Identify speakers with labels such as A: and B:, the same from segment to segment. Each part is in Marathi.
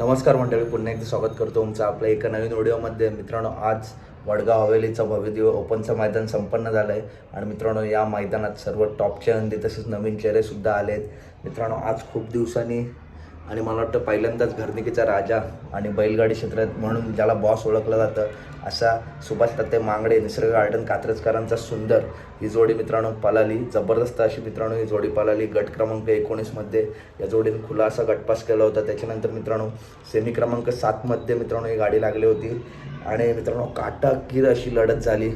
A: नमस्कार मंडळी पुन्हा एकदा स्वागत करतो तुमचं आपल्या एका नवीन व्हिडिओमध्ये. मित्रांनो आज वडगाव हवेलीचा भव्यदिव ओपनचं मैदान संपन्न झालं आहे आणि मित्रांनो या मैदानात सर्व टॉपचे नंदी तसेच नवीन चेहरेसुद्धा आले आहेत मित्रांनो आज खूप दिवसांनी आणि मला वाटतं पहिल्यांदाच घरनिकीचा राजा आणि बैलगाडी क्षेत्रात म्हणून ज्याला बॉस ओळखलं जातं असा सुभाष तत्ते मांगडे निसर्ग गार्डन कात्रजकरांचा सुंदर ही जोडी मित्रांनो पलाली. जबरदस्त अशी मित्रांनो ही जोडी पलाली. गट क्रमांक एकोणीसमध्ये या जोडीने खुला असा गटपास केला होता. त्याच्यानंतर मित्रांनो सेमी क्रमांक सातमध्ये मित्रांनो ही गाडी लागली होती. आणि मित्रांनो काटाकीर अशी लढत झाली.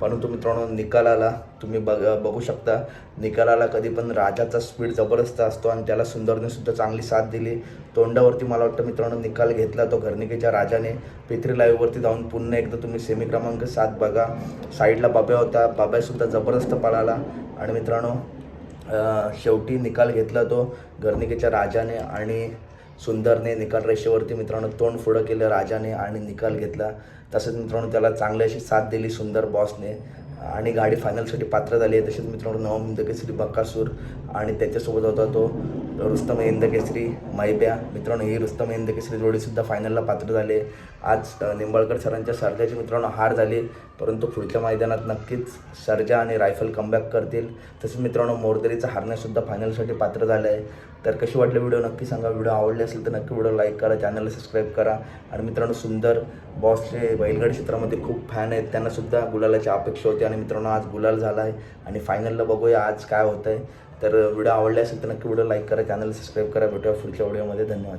A: परंतु मित्रांनो निकालाला तुम्ही बघ बघू शकता. निकालाला कधी पण राजाचा स्पीड जबरदस्त असतो आणि त्याला सुंदरने सुद्धा चांगली साथ दिली. तोंडावरती मला वाटतं मित्रांनो निकाल घेतला तो घरनिकेच्या राजाने. पित्री लाईव्हवरती जाऊन पुन्हा एकदा तुम्ही सेमी क्रमांक सात बघा. साईडला बाब्या होता. बाब्यासुद्धा जबरदस्त पळाला. आणि मित्रांनो शेवटी निकाल घेतला तो घरनिकेच्या राजाने आणि सुंदरने निकाल रेषेवरती मित्रांनो तोंड पुढं केलं राजाने आणि निकाल घेतला. तसंच मित्रांनो त्याला चांगली अशी साथ दिली सुंदर बॉसने. आणि गाडी फायनलसाठी पात्र झाली आहे. तसेच मित्रांनो नवम श्री बक्कासूर आणि त्याच्यासोबत होता तो रुस्तम हिंद केसरी मित्रांनो ही रुस्तम हिंद केसरी जोडीसुद्धा फायनलला पात्र झाले आज निंबाळकर सरांच्या सर्जाची मित्रांनो हार झाली परंतु पुढच्या मैदानात नक्कीच सर्जा आणि रायफल कमबॅक करतील. तसेच मित्रांनो मोरदरीचा हारण्यासुद्धा फायनलसाठी पात्र झालं आहे. तर कशी वाटली व्हिडिओ नक्की सांगा. व्हिडिओ आवडले असेल तर नक्की व्हिडिओ लाईक करा चॅनलला सबस्क्राईब करा. आणि मित्रांनो सुंदर बॉसचे बैलगाडी क्षेत्रामध्ये खूप फॅन आहेत. त्यांनासुद्धा गुलालाची अपेक्षा होती आणि मित्रांनो आज गुलाल झाला आहे. आणि फायनलला बघूया आज काय होतं आहे तर व्हिडिओ आवडला असेल तर नक्की व्हिडिओ लाईक करा चॅनल सबस्क्राईब करा. भेटूया पुढच्या व्हिडिओमध्ये. धन्यवाद.